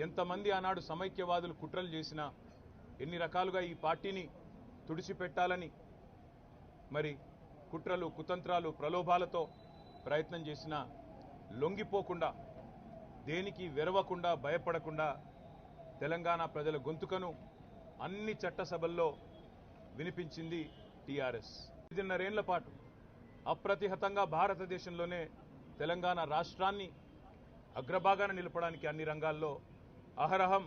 ఎంతమంది ఆనాడు సమైక్యవాదులు కుట్రలు చేసినా ఎన్ని రకాలుగా ఈ పార్టీని తుడిచిపెట్టాలని మరి కుట్రలు కుతంత్రాలు ప్రలోభాలతో ప్రయత్నం చేసినా లొంగిపోకుండా దేనికి వెరవకుండా భయపడకుండా తెలంగాణ ప్రజల గొంతుకను అన్ని చట్టసభల్లో వినిపించింది టీఆర్ఎస్. ఐదున్నరేళ్ళ పాటు అప్రతిహతంగా భారతదేశంలోనే తెలంగాణ రాష్ట్రాన్ని అగ్రభాగాన నిలపడానికి అన్ని రంగాల్లో అహరహం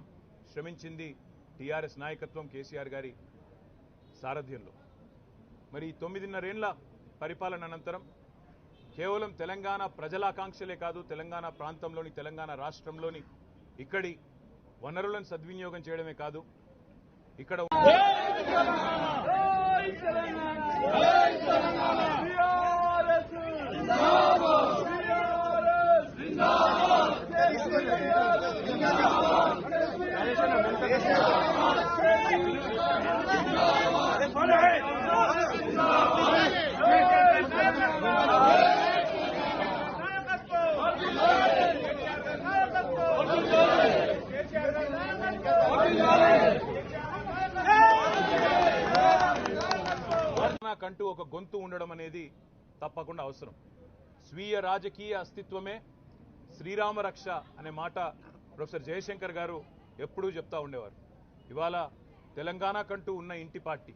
శ్రమించింది టీఆర్ఎస్ నాయకత్వం కేసీఆర్ గారి సారథ్యంలో. మరి ఈ తొమ్మిదిన్నరేండ్ల పరిపాలన అనంతరం కేవలం తెలంగాణ ప్రజల ఆకాంక్షలే కాదు తెలంగాణ ప్రాంతంలోని తెలంగాణ రాష్ట్రంలోని ఇక్కడి వనరులను సద్వినియోగం చేయడమే కాదు ఇక్కడ కంటూ ఒక గొంతు ఉండడం అనేది తప్పకుండా అవసరం. స్వీయ రాజకీయ అస్తిత్వమే శ్రీరామ రక్ష అనే మాట ప్రొఫెసర్ జయశంకర్ గారు ఎప్పుడూ చెప్తా ఉండేవారు. ఇవాళ తెలంగాణ కంటూ ఉన్న ఇంటి పార్టీ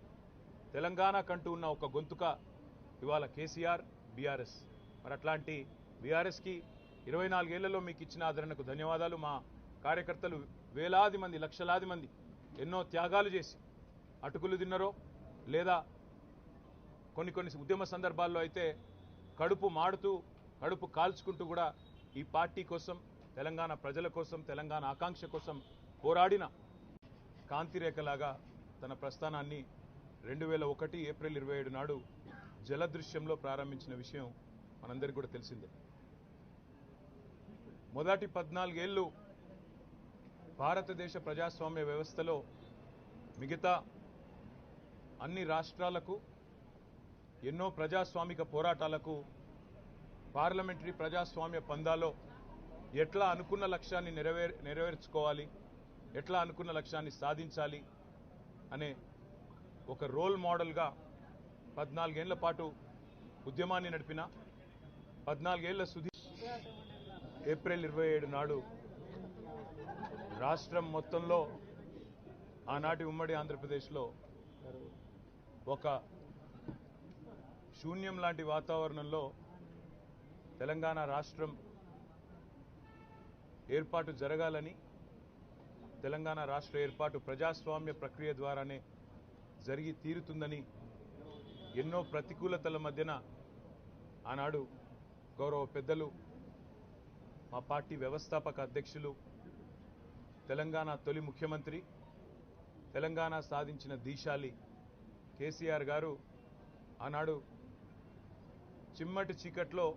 తెలంగాణ కంటూ ఉన్న ఒక గొంతుక ఇవాళ కేసీఆర్ బీఆర్ఎస్. మరి అట్లాంటి బీఆర్ఎస్కి ఇరవై నాలుగేళ్ళలో మీకు ఇచ్చిన ఆదరణకు ధన్యవాదాలు. మా కార్యకర్తలు వేలాది మంది లక్షలాది మంది ఎన్నో త్యాగాలు చేసి అటుకులు తిన్నరో లేదా కొన్ని కొన్ని ఉద్యమ సందర్భాల్లో అయితే కడుపు మాడుతూ కడుపు కాల్చుకుంటూ కూడా ఈ పార్టీ కోసం తెలంగాణ ప్రజల కోసం తెలంగాణ ఆకాంక్ష కోసం పోరాడిన కాంతిరేఖలాగా తన ప్రస్థానాన్ని రెండు వేల ఒకటి ఏప్రిల్ ఇరవై ఏడు నాడు జలదృశ్యంలో ప్రారంభించిన విషయం మనందరికీ కూడా తెలిసిందే. మొదటి పద్నాలుగేళ్ళు భారతదేశ ప్రజాస్వామ్య వ్యవస్థలో మిగతా అన్ని రాష్ట్రాలకు ఎన్నో ప్రజాస్వామిక పోరాటాలకు పార్లమెంటరీ ప్రజాస్వామ్య పందాలో ఎట్లా అనుకున్న లక్ష్యాన్ని నెరవేర్ నెరవేర్చుకోవాలి ఎట్లా అనుకున్న లక్ష్యాన్ని సాధించాలి అనే ఒక రోల్ మోడల్గా పద్నాలుగేళ్ళ పాటు ఉద్యమాన్ని నడిపిన పద్నాలుగేళ్ళ సుధీ ఏప్రిల్ ఇరవై ఏడు నాడు రాష్ట్రం మొత్తంలో ఆనాటి ఉమ్మడి ఆంధ్రప్రదేశ్లో ఒక శూన్యం లాంటి వాతావరణంలో తెలంగాణ రాష్ట్రం ఏర్పాటు జరగాలని తెలంగాణ రాష్ట్ర ఏర్పాటు ప్రజాస్వామ్య ప్రక్రియ ద్వారానే జరిగి తీరుతుందని ఎన్నో ప్రతికూలతల మధ్యన ఆనాడు గౌరవ పెద్దలు మా పార్టీ వ్యవస్థాపక అధ్యక్షులు తెలంగాణ తొలి ముఖ్యమంత్రి తెలంగాణ సాధించిన దీశాలి కేసీఆర్ గారు ఆనాడు చిమ్మటి చీకట్లో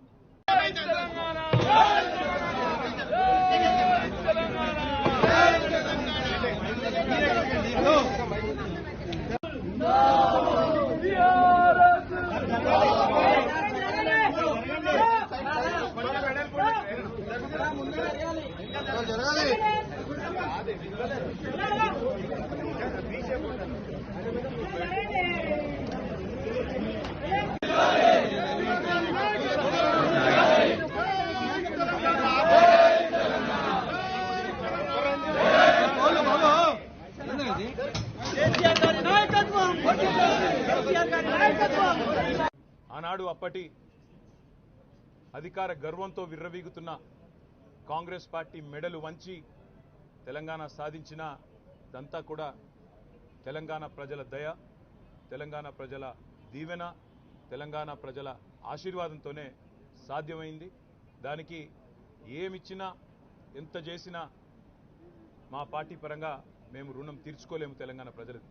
జరగాలి గారి నాయకత్వం కేసీఆర్ గారి నాయకత్వం ఆనాడు అప్పటి అధికార గర్వంతో విర్రవీగుతున్న కాంగ్రెస్ పార్టీ మెడలు వంచి తెలంగాణ సాధించిన దంతా కూడా తెలంగాణ ప్రజల దయ తెలంగాణ ప్రజల దీవెన తెలంగాణ ప్రజల ఆశీర్వాదంతోనే సాధ్యమైంది. దానికి ఏమిచ్చినా ఎంత చేసినా మా పార్టీ పరంగా మేము రుణం తీర్చుకోలేము తెలంగాణ ప్రజలకు